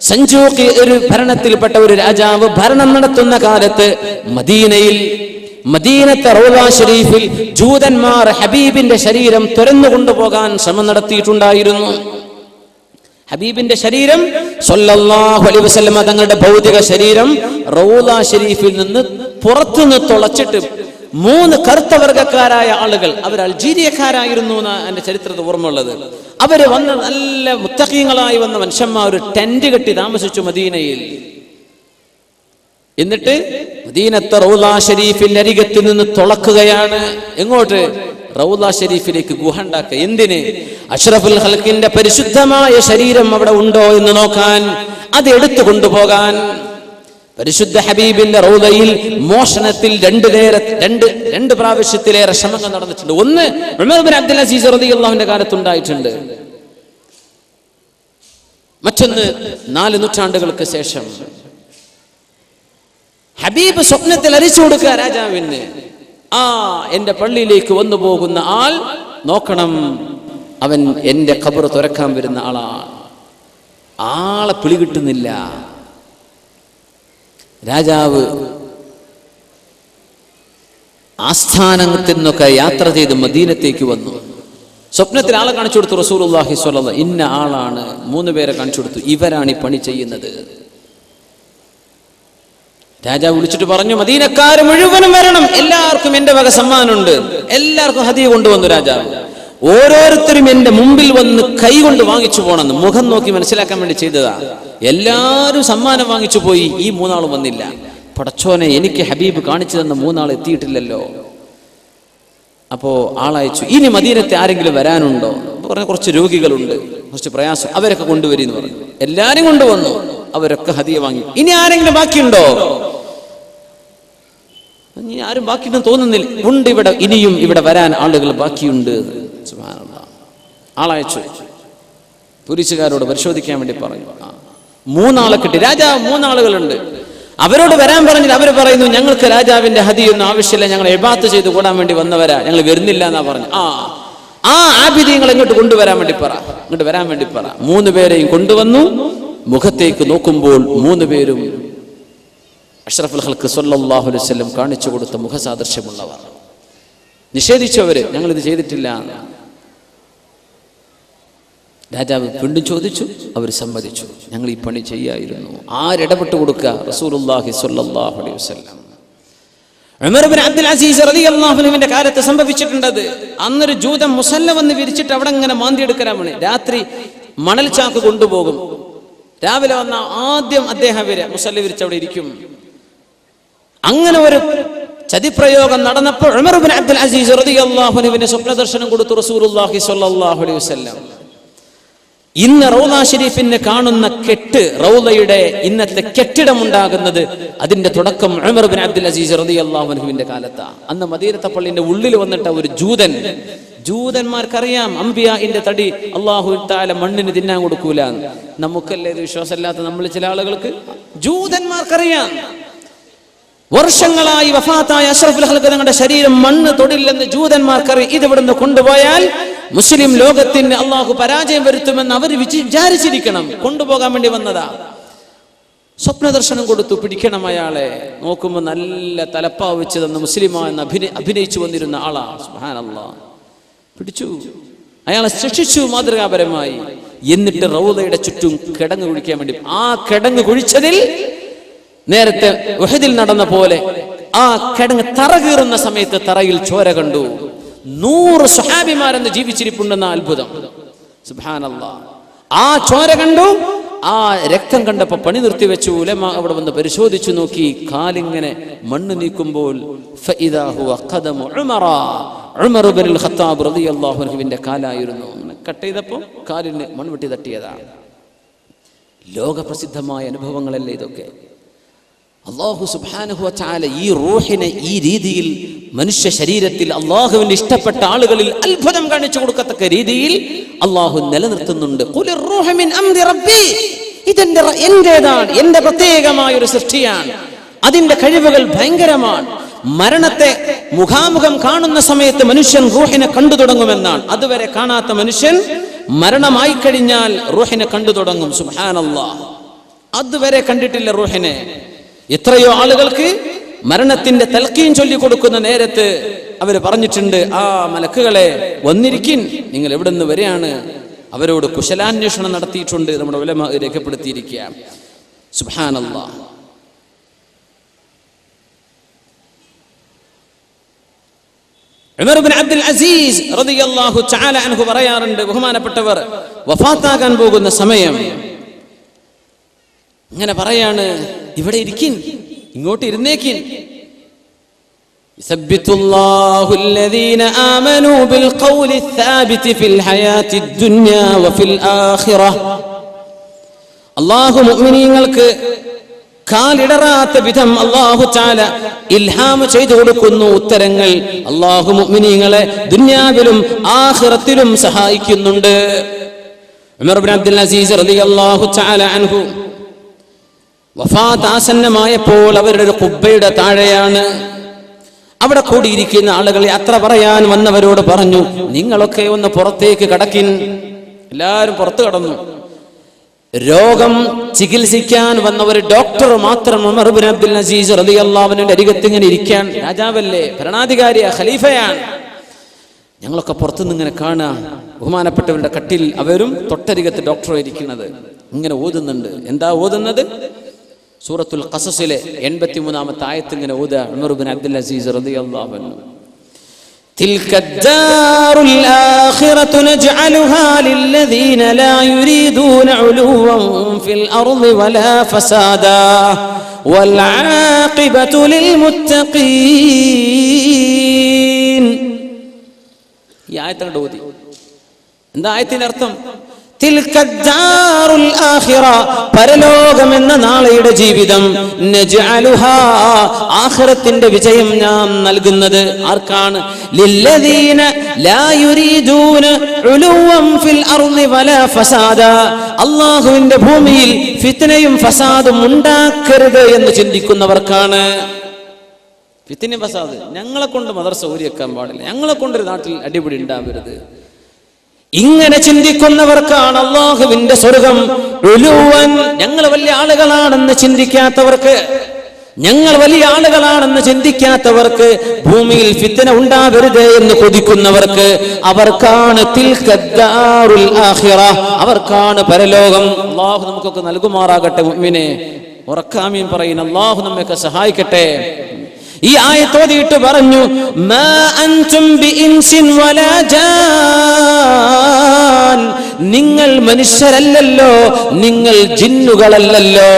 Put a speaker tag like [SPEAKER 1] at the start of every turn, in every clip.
[SPEAKER 1] സഞ്ജൂക്ക് ഒരു ഭരണത്തിൽപ്പെട്ട ഒരു രാജാവ് ഭരണം നടത്തുന്ന കാലത്ത് മദീനയിൽ മദീനത്തെ റൗല ഷരീഫിൽ ജൂതന്മാർ ഹബീബിന്റെ ശരീരം തുരന്നു കൊണ്ടുപോകാൻ ശ്രമം നടത്തിയിട്ടുണ്ടായിരുന്നു. ഹബീബിന്റെ ശരീരം സൊല്ലാഹുലി അലൈഹി വസല്ലമ തങ്ങളുടെ ഭൗതിക ശരീരം റൗല ഷരീഫിൽ നിന്ന് പുറത്തുനിന്ന് തുളച്ചിട്ട് മൂന്ന് കറുത്ത വർഗക്കാരായ ആളുകൾ. അവർ അൾജീരിയക്കാരായിരുന്നു എന്ന എന്റെ ചരിത്രത്തിൽ ഓർമ്മയുള്ളത്. അവർ വന്ന നല്ല മുത്തഖീങ്ങളായി വന്ന മനുഷ്യന്മാർ ഒരു ടെന്റ് കെട്ടി താമസിച്ചു മദീനയിൽ. എന്നിട്ട് മദീനത്തെ റൗല ഷരീഫിന്റെ അരികത്ത് നിന്ന് തുളക്കുകയാണ്. എങ്ങോട്ട്? റൗല ഷരീഫിലേക്ക് ഗുഹ ഉണ്ടാക്കുക. എന്തിന്? അഷ്റഫുൽ ഹൽക്കിന്റെ പരിശുദ്ധമായ ശരീരം അവിടെ ഉണ്ടോ എന്ന് നോക്കാൻ അത് എടുത്തു കൊണ്ടുപോകാൻ. പരിശുദ്ധ ഹബീബിന്റെ റൗദയിൽ മോഷണത്തിൽ രണ്ട് നേര രണ്ട് രണ്ട് പ്രാവശ്യത്തിലേറെ ശ്രമങ്ങൾ നടന്നിട്ടുണ്ട്. ഒന്ന് ഉമർ ബിൻ അബ്ദുൽ അസീസ് റളിയല്ലാഹുവിന്റെ കാലത്തുണ്ടായിട്ടുണ്ട്. മറ്റൊന്ന് നാല് നൂറ്റാണ്ടുകൾക്ക് ശേഷം. ഹബീബ് സ്വപ്നത്തിൽ അരിച്ചു കൊടുക്കുക രാജാവിന്. ആ എന്റെ പള്ളിയിലേക്ക് വന്നു പോകുന്ന ആൾ നോക്കണം. അവൻ എന്റെ ഖബർ തുറക്കാൻ വരുന്ന ആളാണ് ആളെ പിടികിട്ടുന്നില്ല. രാജാവ് ആസ്ഥാനത്തിൽ നിന്നൊക്കെ യാത്ര ചെയ്ത് മദീനത്തേക്ക് വന്നു. സ്വപ്നത്തിൽ ആളെ കാണിച്ചു കൊടുത്തു റസൂലുള്ളാഹി സ്വല്ല ഇന്ന ആളാണ്. മൂന്ന് പേരെ കാണിച്ചു കൊടുത്തു. ഇവരാണ് ഈ പണി ചെയ്യുന്നത്. രാജാവ് വിളിച്ചിട്ട് പറഞ്ഞു മദീനക്കാർ മുഴുവനും വരണം. എല്ലാവർക്കും എന്റെ വക സമ്മാനമുണ്ട്. എല്ലാവർക്കും ഹദിയ കൊണ്ടുവന്നു രാജാവ്. ഓരോരുത്തരും എന്റെ മുമ്പിൽ വന്ന് കൈകൊണ്ട് വാങ്ങിച്ചു പോണെന്ന് മുഖം നോക്കി മനസ്സിലാക്കാൻ വേണ്ടി ചെയ്തതാ. എല്ലാവരും സമ്മാനം വാങ്ങിച്ചു പോയി ഈ മൂന്നാളും വന്നില്ല. പടച്ചോനെ എനിക്ക് ഹബീബ് കാണിച്ചു തന്ന മൂന്നാൾ എത്തിയിട്ടില്ലല്ലോ. അപ്പോ ആളയച്ചു ഇനി മദീനത്തെ ആരെങ്കിലും വരാനുണ്ടോ? പറഞ്ഞ കുറച്ച് രോഗികളുണ്ട് കുറച്ച് പ്രയാസം അവരൊക്കെ കൊണ്ടുവരി എന്ന് പറഞ്ഞു. എല്ലാരും കൊണ്ടുവന്നു അവരൊക്കെ ഹദിയ വാങ്ങി. ഇനി ആരെങ്കിലും ബാക്കിയുണ്ടോ? ഇനി ആരും ബാക്കിയുണ്ടെന്ന് തോന്നുന്നില്ല. ഉണ്ട് ഇവിടെ ഇനിയും ഇവിടെ വരാൻ ആളുകൾ ബാക്കിയുണ്ട്. സുബ്ഹാനല്ലാഹ്. ആളയച്ചു. പോലീസുകാരോട് പരിശോധിക്കാൻ വേണ്ടി പറഞ്ഞു. മൂന്നാളെ കിട്ടി. രാജാവ് മൂന്നാളുകളുണ്ട്. അവരോട് വരാൻ പറഞ്ഞു അവർ പറയുന്നു ഞങ്ങൾക്ക് രാജാവിന്റെ ഹതിയൊന്നും ആവശ്യമില്ല. ഞങ്ങൾ എബാത്ത് ചെയ്ത് കൂടാൻ വേണ്ടി വന്നവരാ. ഞങ്ങൾ വരുന്നില്ല എന്നാ പറഞ്ഞു. ആ. ആ ആബിദിയങ്ങൾ ഇങ്ങോട്ട് കൊണ്ടുവരാൻ വേണ്ടി പറ. ഇങ്ങോട്ട് വരാൻ വേണ്ടി പറ. മൂന്ന് പേരെയും കൊണ്ടുവന്നു. മുഖത്തേക്ക് നോക്കുമ്പോൾ മൂന്ന് പേരും അഷ്റഫുൽ ഹൽക്ക് വസല്ലം കാണിച്ചു കൊടുത്ത മുഖസാദൃശ്യമുള്ളവർ. നിഷേധിച്ചവര് ഞങ്ങൾ ഇത് ചെയ്തിട്ടില്ല. രാജാവ് വീണ്ടും ചോദിച്ചു അവർ സമ്മതിച്ചു. ഞങ്ങൾ ഈ പണി ചെയ്യായിരുന്നു. ആരിടപെട്ട് കൊടുക്കുക? റസൂലുള്ളാഹി സ്വല്ലല്ലാഹു അലൈഹി വസല്ലം. അബ്ദുൽ അസീസ് കാലത്ത് സംഭവിച്ചിട്ടുണ്ടത് അന്നൊരു ജൂതം മുസല്ല വന്ന് വിരിച്ചിട്ട് അവിടെ ഇങ്ങനെ മാന്തി എടുക്കാൻ വേണ്ടി രാത്രി മണൽ ചാക്ക് കൊണ്ടുപോകും. രാവിലെ വന്ന ആദ്യം അദ്ദേഹം വരെ മുസല്ല വിരിച്ച് അവിടെ ഇരിക്കും. അങ്ങനെ ഒരു ചതിപ്രയോഗം നടന്നപ്പോൾ അബ്ദുൽ അസീസ് സ്വപ്ന ദർശനം കൊടുത്തു റസൂലുള്ളാഹി സ്വല്ലല്ലാഹു അലൈഹി വസല്ലം. ഇന്ന് റൗല ഷെരീഫിന് കാണുന്ന കെട്ട് റൗലയുടെ ഇന്നത്തെ കെട്ടിടം ഉണ്ടാകുന്നത് അതിന്റെ തുടക്കം ഉമർ ബിൻ അബ്ദുൽ അസീസ് റളിയല്ലാഹു അൻഹുവിന്റെ കാലത്താണ് അന്ന് മദീനത്തെ പള്ളിന്റെ ഉള്ളിൽ വന്നിട്ട ഒരു ജൂതൻ ജൂതന്മാർക്കറിയാം അമ്പിയാന്റെ തടി അള്ളാഹു താല മണ്ണിന് തിന്നാൻ കൊടുക്കൂല നമുക്കല്ലേ ഇത് വിശ്വാസമില്ലാത്ത നമ്മൾ ചില ആളുകൾക്ക്? ജൂതന്മാർക്കറിയാം. വർഷങ്ങളായി വഫാത്തായ അഷ്റഫുൽ ഹൽക്ക് തങ്ങളുടെ ശരീരം മണ്ണ് തൊടില്ലെന്ന് ജൂതന്മാർക്കറിയാം ഇത് കൊണ്ടുപോയാൽ മുസ്ലിം ലോകത്തിന് അള്ളാഹു പരാജയം വരുത്തുമെന്ന് അവർ വിചാരിച്ചിരിക്കണം. കൊണ്ടുപോകാൻ വേണ്ടി വന്നതാ. സ്വപ്നദർശനം കൊടുത്തു പിടിക്കണം അയാളെ. നോക്കുമ്പോൾ നല്ല തലപ്പാവ് വെച്ച് തന്ന മുസ്ലിമാ അഭിനയി അഭിനയ അഭിനയിച്ചു വന്നിരുന്ന ആളാ. സുബ്ഹാനല്ലാ. പിടിച്ചു. അയാളെ ശിക്ഷിച്ചു മാതൃകാപരമായി. എന്നിട്ട് റൗദയുടെ ചുറ്റും കിടങ്ങ് കുഴിക്കാൻ വേണ്ടി ആ കിടങ്ങ് കുഴിച്ചതിൽ നേരത്തെ ഉഹദിൽ നടന്ന പോലെ ആ കിടങ്ങ് തറ കീറുന്ന സമയത്ത് തറയിൽ ചോര കണ്ടു. നൂറ് സുഹാബിമാരെന്ന് ജീവിച്ചിരിപ്പുണ്ടെന്ന അത്ഭുതം. സുബ്ഹാനല്ലാ. ആ ചോര കണ്ടു. ആ രക്തം കണ്ടപ്പോ പണി നിർത്തി വെച്ചു ഉലമ അവിടെ വന്ന് പരിശോധിച്ചു നോക്കി. കാലിങ്ങനെ മണ്ണ് നീക്കുമ്പോൾ ഖത്താബ് കാലായിരുന്നു. കട്ട് ചെയ്തപ്പോൾ കാലിന് മൺവെട്ടി തട്ടിയതാണ് ലോകപ്രസിദ്ധമായ അനുഭവങ്ങളല്ലേ ഇതൊക്കെ? അള്ളാഹു സുബ്ഹാനഹു വതആല ഈ റൂഹിനെ ഈ രീതിയിൽ മനുഷ്യ ശരീരത്തിൽ അള്ളാഹുവിന് ഇഷ്ടപ്പെട്ട ആളുകളിൽ അത്ഭുതം കാണിച്ചു കൊടുക്കത്തക്ക രീതിയിൽ അള്ളാഹു നിലനിർത്തുന്നുണ്ട്. ഇതെന്റെ എന്റേതാണ് എന്റെ പ്രത്യേകമായ ഒരു സൃഷ്ടിയാണ്. അതിന്റെ കഴിവുകൾ ഭയങ്കരമാണ്. മരണത്തെ മുഖാമുഖം കാണുന്ന സമയത്ത് മനുഷ്യൻ റൂഹിനെ കണ്ടു തുടങ്ങുമെന്നാണ്. അതുവരെ കാണാത്ത മനുഷ്യൻ മരണമായി കഴിഞ്ഞാൽ റൂഹിനെ കണ്ടു തുടങ്ങും. സുഹാനല്ലാ അതുവരെ കണ്ടിട്ടില്ല റൂഹിനെ. എത്രയോ ആളുകൾക്ക് മരണത്തിന്റെ തൽക്കീൻ ചൊല്ലിക്കൊടുക്കുന്ന നേരത്ത് അവർ പറഞ്ഞിട്ടുണ്ട് ആ മലക്കുകളെ വന്നിരിക്കിൻ. നിങ്ങൾ എവിടെ നിന്ന് വരെയാണ് അവരോട് കുശലാന്വേഷണം നടത്തിയിട്ടുണ്ട് നമ്മുടെ ഉലമ രേഖപ്പെടുത്തിയിരിക്കുക. സുഹാനല്ല അബ്ദുൽ അസീസ് റളിയല്ലാഹു തആല അൻഹു പറയാറുണ്ട് ബഹുമാനപ്പെട്ടവർ വഫാത്താകാൻ പോകുന്ന സമയം. ഇങ്ങനെ പറയാണ് ഇവിടെ ഇരിക്കിൻ ഇങ്ങോട്ട് ഇരുന്നേക്കിൻ يثبت الله الذين آمنوا بالقول الثابت في الحياة الدنيا وفي الآخرة അള്ളാഹു മുഅ്മിനീങ്ങൾക്ക് കാലിടറാത്ത വിധം അള്ളാഹു ചാല ഇൽഹാം ചെയ്തു കൊടുക്കുന്നു ഉത്തരങ്ങൾ അള്ളാഹു മുഅ്മിനീങ്ങളെ ദുന്യാവിലും ആഖിറത്തിലും സഹായിക്കുന്നുണ്ട് ഉമർ ബിൻ അബ്ദുൽ അസീസ് റളിയല്ലാഹു തആല അൻഹു വഫാത്ത് ആസന്നമായപ്പോൾ അവരുടെ ഒരു കുബ്ബയുടെ താഴെയാണ്. അവിടെ കൂടിയിരിക്കുന്ന ആളുകളെ അത്ര പറയാൻ വന്നവരോട് പറഞ്ഞു നിങ്ങളൊക്കെ ഒന്ന് പുറത്തേക്ക് കടക്കിൻ. എല്ലാവരും പുറത്തു കടന്നു. രോഗം ചികിത്സിക്കാൻ വന്ന ഒരു ഡോക്ടർ മാത്രം ഉമർ ബിൻ അബ്ദുൽ അസീസ് റളിയല്ലാഹുവിന്റെ അരികത്ത് ഇങ്ങനെ ഇരിക്കാൻ രാജാവല്ലേ ഭരണാധികാരിയാ ഖലീഫയാണ്. ഞങ്ങളൊക്കെ പുറത്തുനിന്ന് ഇങ്ങനെ കാണാം ബഹുമാനപ്പെട്ടവരുടെ കട്ടിൽ അവരും തൊട്ടരികത്ത് ഡോക്ടറായിരിക്കുന്നത് ഇങ്ങനെ ഓതുന്നുണ്ട്. എന്താ ഓതുന്നത്? സൂറത്തുൽ ഖസസിലെ എൺപത്തി മൂന്നാമത്തെ ആയത്ത് ഇങ്ങനെ ഓതുക ഉമർ ബിൻ അബ്ദുൽ അസീസ് റളിയല്ലാഹു അൻഹു تلك الدار الآخرة نجعلها للذين لا يريدون علوا في الأرض ولا فسادا والعاقبة للمتقين ഈ ആയത്തങ്ങോട്ട് ഓതി എന്താ ആയത്തിന്റെ അർത്ഥം തിൽക്കദ്ദാറുൽ ആഖിറ പരലോകം എന്ന നാളെയുടെ ജീവിതം. ആഖിറത്തിന്റെ വിജയം ഞാൻ നൽകുന്നത് ആർക്കാണ്? അള്ളാഹുവിന്റെ ഭൂമിയിൽ ഫിത്തനയും ഫസാദും ഉണ്ടാക്കരുത് എന്ന് ചിന്തിക്കുന്നവർക്കാണ്. ഫിത്തിനും ഫസാദ് ഞങ്ങളെ കൊണ്ട് മദർസ ഊരിയെക്കാൻ പാടില്ല. ഞങ്ങളെ കൊണ്ട് ഒരു നാട്ടിൽ അടിപിടി ഉണ്ടാവരുത്. ഇങ്ങനെ ചിന്തിക്കുന്നവർക്കാണ് അള്ളാഹുവിന്റെ സ്വർഗം. ഞങ്ങൾ വലിയ ആളുകളാണെന്ന് ചിന്തിക്കാത്തവർക്ക് ഞങ്ങൾ വലിയ ആളുകളാണെന്ന് ചിന്തിക്കാത്തവർക്ക് ഭൂമിയിൽ ഫിത്തന ഉണ്ടാകരുത് എന്ന് കൊതിക്കുന്നവർക്ക് അവർക്കാണ് അവർക്കാണ് പരലോകം. അള്ളാഹു നമുക്കൊക്കെ നൽകുമാറാകട്ടെ ഉമ്മിനെ ഉറക്കാമീൻ പറയുന്ന അള്ളാഹു നമ്മയൊക്കെ സഹായിക്കട്ടെ. ഈ ആയത്തോതിയിട്ട് പറഞ്ഞു മാ അൻതും വലാ ജാൻ നിങ്ങൾ മനുഷ്യരല്ലല്ലോ നിങ്ങൾ ജിന്നുകളല്ലല്ലോ.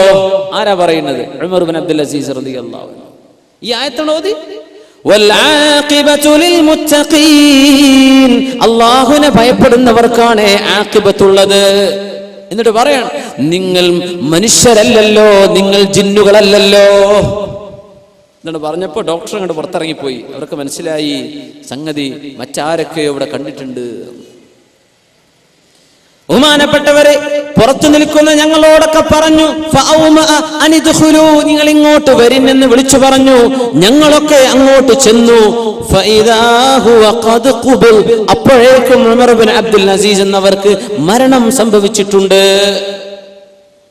[SPEAKER 1] ആരാ പറയുന്നത്? ഉമർ അബ്ദുൽ അസീസ് ഈ ആയത്താണ് ഓതി. അള്ളാഹുനെ ഭയപ്പെടുന്നവർക്കാണ് ആക്കിബത്തുള്ളത് എന്നിട്ട് പറയണം നിങ്ങൾ മനുഷ്യരല്ലല്ലോ നിങ്ങൾ ജിന്നുകളല്ലല്ലോ. എന്നിട്ട് പറഞ്ഞപ്പോൾ ഡോക്ടർ അങ്ങോട്ട് പുറത്തിറങ്ങിപ്പോയി. അവർക്ക് മനസ്സിലായി സംഗതി മറ്റാരൊക്കെയോ ഇവിടെ കണ്ടിട്ടുണ്ട്. ബഹുമാനപ്പെട്ടവരെ പുറത്തു നിൽക്കുന്ന ഞങ്ങളോടൊക്കെ പറഞ്ഞു നിങ്ങൾ ഇങ്ങോട്ട് വരുന്നെന്ന് വിളിച്ചു പറഞ്ഞു ഞങ്ങളൊക്കെ അങ്ങോട്ട് ചെന്നു അപ്പോഴേക്കും അബ്ദുൽ അസീസ് എന്നവർക്ക് മരണം സംഭവിച്ചിട്ടുണ്ട്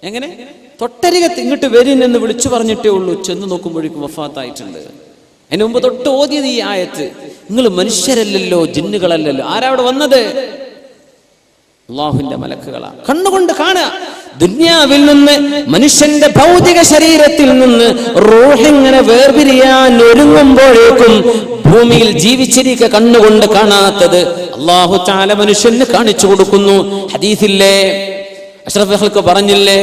[SPEAKER 1] എങ്ങനെ? തൊട്ടരികത്ത് ഇങ്ങോട്ട് എന്ന് വിളിച്ചു പറഞ്ഞിട്ടേ ഉള്ളൂ. ചെന്ന് നോക്കുമ്പോഴേക്കും വഫാത്തായിട്ടുണ്ട്. അതിന് മുമ്പ് തൊട്ട് ഓതിയത് ഈ ആയത്ത്. നിങ്ങൾ മനുഷ്യരല്ലല്ലോ ജിന്നുകളല്ലല്ലോ. ആരാ അവിടെ വന്നത്? അള്ളാഹുവിന്റെ മലക്കുകളാ. കണ്ണുകൊണ്ട് കാണുക. ദുന്യാവിൽ നിന്ന് മനുഷ്യന്റെ ഭൗതിക ശരീരത്തിൽ നിന്ന് റോഹിങ്ങനെ വേർപിരിയാൻ ഒരുങ്ങുമ്പോഴേക്കും ഭൂമിയിൽ ജീവിച്ചിരിക്ക കണ്ണുകൊണ്ട് കാണാത്തത് അള്ളാഹു ചാല മനുഷ്യന് കാണിച്ചു കൊടുക്കുന്നു. ഹദീസില്ലേ? അഷ്റഫുകൾക്ക് പറഞ്ഞില്ലേ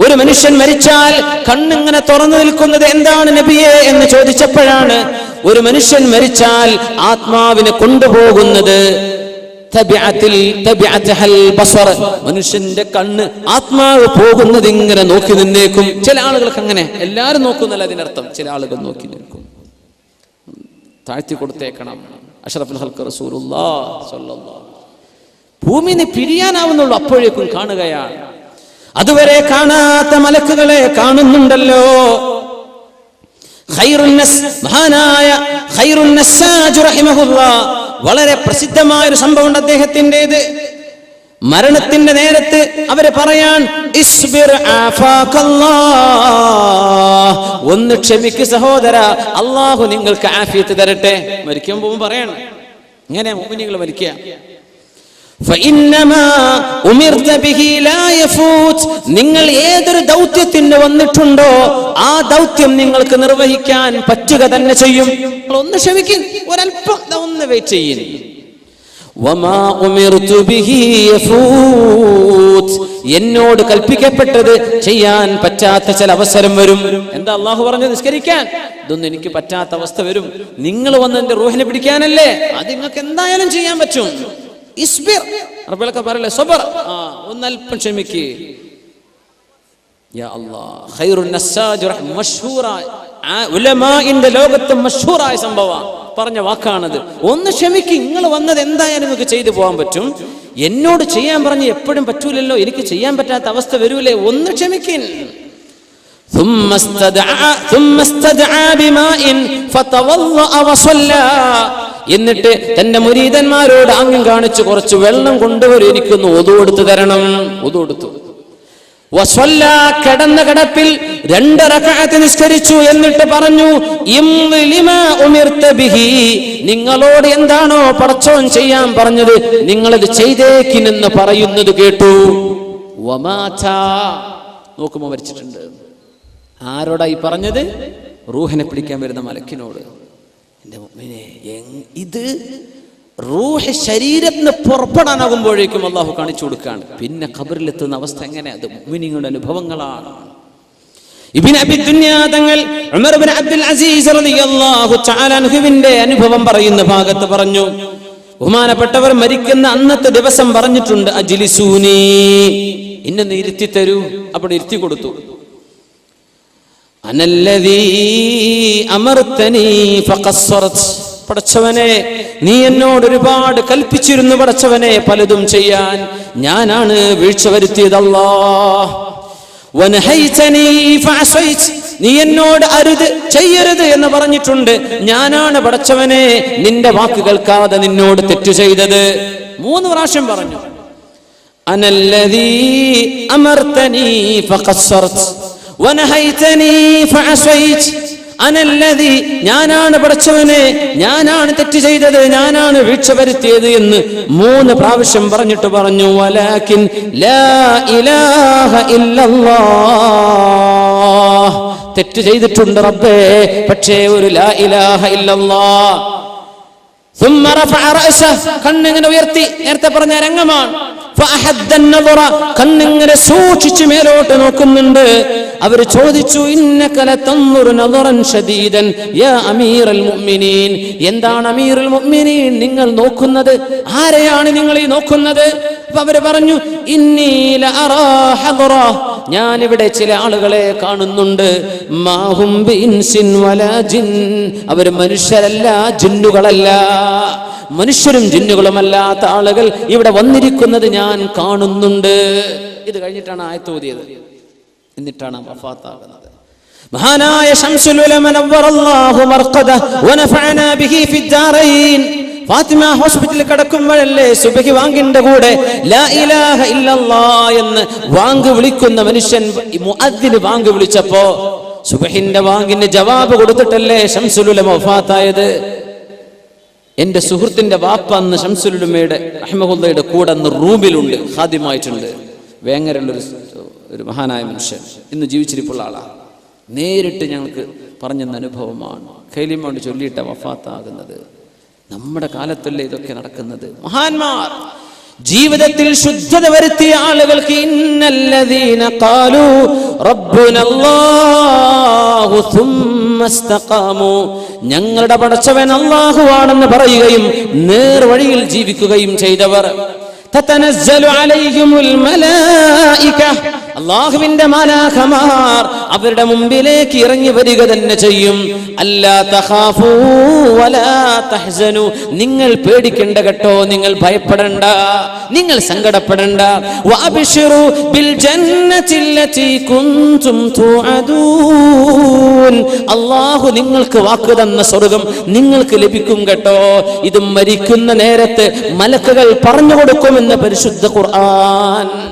[SPEAKER 1] ഒരു മനുഷ്യൻ മരിച്ചാൽ കണ്ണിങ്ങനെ തുറന്നു നിൽക്കുന്നത് എന്താണ് നബിയെ എന്ന് ചോദിച്ചപ്പോഴാണ് ഒരു മനുഷ്യൻ മരിച്ചാൽ ആത്മാവിനെ കൊണ്ടുപോകുന്നത്. മനുഷ്യന്റെ കണ്ണ് ആത്മാവ് പോകുന്നത് ഇങ്ങനെ നോക്കി നിന്നേക്കും. ചില ആളുകൾക്ക് അങ്ങനെ. എല്ലാരും നോക്കുന്നല്ല അതിനർത്ഥം. ചില ആളുകൾ നോക്കി നിൽക്കും. താഴ്ത്തി കൊടുത്തേക്കണം. അഷറഫുൽ ഹൽക്ക് ഭൂമിനെ പിരിയാനാവുന്നുള്ളൂ അപ്പോഴേക്കും കാണുകയാണ് അതുവരെ കാണാത്ത മലക്കുകളെ കാണുന്നുണ്ടല്ലോ. വളരെ പ്രസിദ്ധമായ ഒരു സംഭവം സംഭവമുണ്ട് അദ്ദേഹത്തിന്റെത്. മരണത്തിന്റെ നേരത്ത് അവർ പറയാൻ. ഒന്ന് ക്ഷമിക്ക് സഹോദര അള്ളാഹു നിങ്ങൾക്ക് ആഫിയത്ത് തരട്ടെ. മരിക്കുമ്പോൾ പറയണം. ഇങ്ങനെ മോമിനികൾ മരിക്കുക. നിങ്ങൾ ഏതൊരു ദൗത്യത്തിന് വന്നിട്ടുണ്ടോ ആ ദൗത്യം നിങ്ങൾക്ക് നിർവഹിക്കാൻ പറ്റുക തന്നെ ചെയ്യും. ഒന്ന് ക്ഷമിക്കും ഒരല്പം ഒന്ന് വെയിറ്റ്. എന്നോട് കൽപ്പിക്കപ്പെട്ടത് ചെയ്യാൻ പറ്റാത്ത ചില അവസരം വരും. എന്താ അള്ളാഹു പറഞ്ഞു നിസ്കരിക്കാൻ. ഇതൊന്നും എനിക്ക് പറ്റാത്ത അവസ്ഥ വരും. നിങ്ങൾ വന്ന് എന്റെ റൂഹിനെ പിടിക്കാനല്ലേ? അത് നിങ്ങൾക്ക് എന്തായാലും ചെയ്യാൻ പറ്റും. ഇസ്ബിർ അറബികളൊക്കെ പറയല്ലേ സബർ ആ ഒന്നല്പം ക്ഷമിക്ക് യാ അല്ലാഹ് ഖൈറുൻ നസ്സാജ് റഹ് മഷ്ഹൂറായ ആ ഉലമാഇന്റെ ലോകത്ത് മഷ്ഹൂറായ സംഭവം പറഞ്ഞ വാക്കാണത് ഒന്ന് ക്ഷമിക്ക് നിങ്ങൾ വന്നത് എന്തായാലും നിങ്ങൾക്ക് ചെയ്തു പോകാൻ പറ്റും എന്നോട് ചെയ്യാൻ പറഞ്ഞ് എപ്പോഴും പറ്റൂലല്ലോ എനിക്ക് ചെയ്യാൻ പറ്റാത്ത അവസ്ഥ വരൂലേ ഒന്ന് ക്ഷമിക്കിൻ ثم استدعى ثم استدعى بماء فتوضأ وصلى എന്നിട്ട് തന്റെ മുരീതന്മാരോട് ആംഗ്യം കാണിച്ചു കുറച്ച് വെള്ളം കൊണ്ടുവരും എനിക്കൊന്ന് ഒതു കൊടുത്തു തരണം. ഒതു കൊടുത്തു. വസ്വല്ല കിടന്ന കിടപ്പിൽ രണ്ട് നിസ്കരിച്ചു എന്നിട്ട് പറഞ്ഞു ബിഹി. നിങ്ങളോട് എന്താണോ പടച്ചോൻ ചെയ്യാൻ പറഞ്ഞത് നിങ്ങളത് ചെയ്തേക്കിനെന്ന് പറയുന്നത് കേട്ടു. നോക്കുമ്പോ മരിച്ചിട്ടുണ്ട്. ആരോടായി പറഞ്ഞത്? റൂഹനെ പിടിക്കാൻ വരുന്ന മലക്കിനോട്. ഇത് റൂഹ് ശരീരത്തിന് പുറപ്പെടാനാകുമ്പോഴേക്കും അള്ളാഹു കാണിച്ചു കൊടുക്കുകയാണ്. പിന്നെ ഖബറിലെത്തുന്ന അവസ്ഥ എങ്ങനെ അത് മുഅ്മിനീങ്ങളുടെ അനുഭവങ്ങളാണ്. അനുഭവം പറയുന്ന ഭാഗത്ത് പറഞ്ഞു ബഹുമാനപ്പെട്ടവർ മരിക്കുന്ന അന്നത്തെ ദിവസം പറഞ്ഞിട്ടുണ്ട് അജിലിസൂനി ഇന്നെ ഇരുത്തി തരൂ. അപ്പോൾ ഇരുത്തി കൊടുത്തു. അനല്ലതീ അമർത്തനീ ഫഖസ്സറത്. പടച്ചവനെ നീ എന്നോട് ഒരുപാട് കൽപ്പിച്ചിരുന്നു പടച്ചവനെ പലതും ചെയ്യാൻ ഞാനാണ് വീഴ്ച വരുത്തിയത് അല്ലാ. വനഹൈതനീ ഫഅസൈത്. നീ എന്നോട് അരുത് ചെയ്യരുത് എന്ന് പറഞ്ഞിട്ടുണ്ട്. ഞാനാണ് പടച്ചവനെ നിന്റെ വാക്ക് കേൾക്കാതെ നിന്നോട് തെറ്റു ചെയ്തത്. മൂന്ന് പ്രാവശ്യം പറഞ്ഞു. അനല്ലതീ അമർത്തനീ ഫഖസ്സർത് വനഹൈതനീ ഫഅസൈത് അനല്ലതി ഞാനാണ് പടച്ചവനെ ഞാനാണ് തെറ്റ് ചെയ്തത് ഞാനാണ് വീഴ്ച വരുത്തിയത് എന്ന് മൂന്ന് പ്രാവശ്യം പറഞ്ഞിട്ട് പറഞ്ഞു വലാക്കിൻ ലാ ഇലാഹ ഇല്ലല്ലാഹ്. തെറ്റ് ചെയ്തിട്ടുണ്ട് റബ്ബേ പക്ഷേ ഒരു ലാ ഇലാഹ ഇല്ലല്ലാഹ്. കണ്ണിങ്ങനെ ഉയർത്തി നേരത്തെ പറഞ്ഞ രംഗമാണ്. കണ്ണിങ്ങനെ സൂക്ഷിച്ച് മേലോട്ട് നോക്കുന്നുണ്ട്. അവർ ചോദിച്ചു എന്താണ് അമീറുൽ മുഅ്മിനീൻ നിങ്ങൾ നോക്കുന്നത്? ആരെയാണ് നിങ്ങൾ ഈ നോക്കുന്നത്? അപ്പൊ അവർ പറഞ്ഞു ഇന്നി ലഅറാ ഹദറ. ഞാൻ ഇവിടെ ചില ആളുകളെ കാണുന്നുണ്ട്. മാഹും അവർ മനുഷ്യരല്ല ജിന്നുകളല്ല. മനുഷ്യരും ജിന്നുകളുമല്ലാത്ത ആളുകൾ ഇവിടെ വന്നിരിക്കുന്നത് ഞാൻ കാണുന്നുണ്ട്. ഇത് കഴിഞ്ഞിട്ടാണ് ആയത്തോതിയത് എന്നിട്ടാണ് വഫാത്താകുന്നത്. മഹാനായ ഫാത്തിമ ഹോസ്പിറ്റലിൽ കിടക്കുമ്പോഴല്ലേ സുബഹി വാങ്കിന്റെ കൂടെ ലാ ഇലാഹ ഇല്ലല്ലാ എന്ന് വാങ്ക് വിളിക്കുന്ന മനുഷ്യൻ മുഅദ്ദിന് വാങ്ക് വിളിച്ചപ്പോ സുബഹിന്റെ വാങ്കിന് ജവാബ് കൊടുത്തിട്ടല്ലേ ശംസുലുലമ വഫാത്തായത്? എന്റെ സുഹൃത്തിന്റെ വാപ്പ അന്ന് ഷംസുലുലമയുടെ അഹമ്മദയുടെ കൂടെ അന്ന് റൂമിലുണ്ട് ഹാദ്യമായിട്ടുണ്ട് വേങ്ങരുള്ളൊരു ഒരു മഹാനായ മനുഷ്യൻ. ഇന്ന് ജീവിച്ചിരിപ്പുള്ള ആളാണ് നേരിട്ട് ഞങ്ങൾക്ക് പറഞ്ഞെന്ന അനുഭവമാണ്. കൈലിമോണ്ട് ചൊല്ലിയിട്ട വഫാത്താകുന്നത്. നമ്മുടെ കാലത്തല്ലേ ഇതൊക്കെ നടക്കുന്നത്? മഹാന്മാർ ജീവിതത്തിൽ ശുദ്ധത വരുത്തിയ ആളുകൾക്ക് ഇന്നല്ലദീന ഞങ്ങളുടെ പടച്ചവൻ അള്ളാഹു ആണെന്ന് പറയുകയും നേർവഴിയിൽ ജീവിക്കുകയും ചെയ്തവർ തതനസ്സലു അലൈഹിമുൽ മലായിക അല്ലാഹുവിന്റെ മാലാഖമാർ അവരുടെ മുമ്പിലേക്ക് ഇറങ്ങി വരിക തന്നെ ചെയ്യും. അല്ലാ വലാ തഹ്സനു. നിങ്ങൾ പേടിക്കണ്ട കേട്ടോ നിങ്ങൾ ഭയപ്പെടണ്ട നിങ്ങൾ സങ്കടപ്പെടണ്ട. വഅബ്ശിറു ബിൽ തുഅദൂൻ. അല്ലാഹു നിങ്ങൾക്ക് വാക്ക് തന്ന സ്വർഗം നിങ്ങൾക്ക് ലഭിക്കും കേട്ടോ. ഇത് മരിക്കുന്ന നേരത്തെ മലക്കുകൾ പറഞ്ഞു കൊടുക്കുമെന്ന് പരിശുദ്ധ ഖുർആൻ.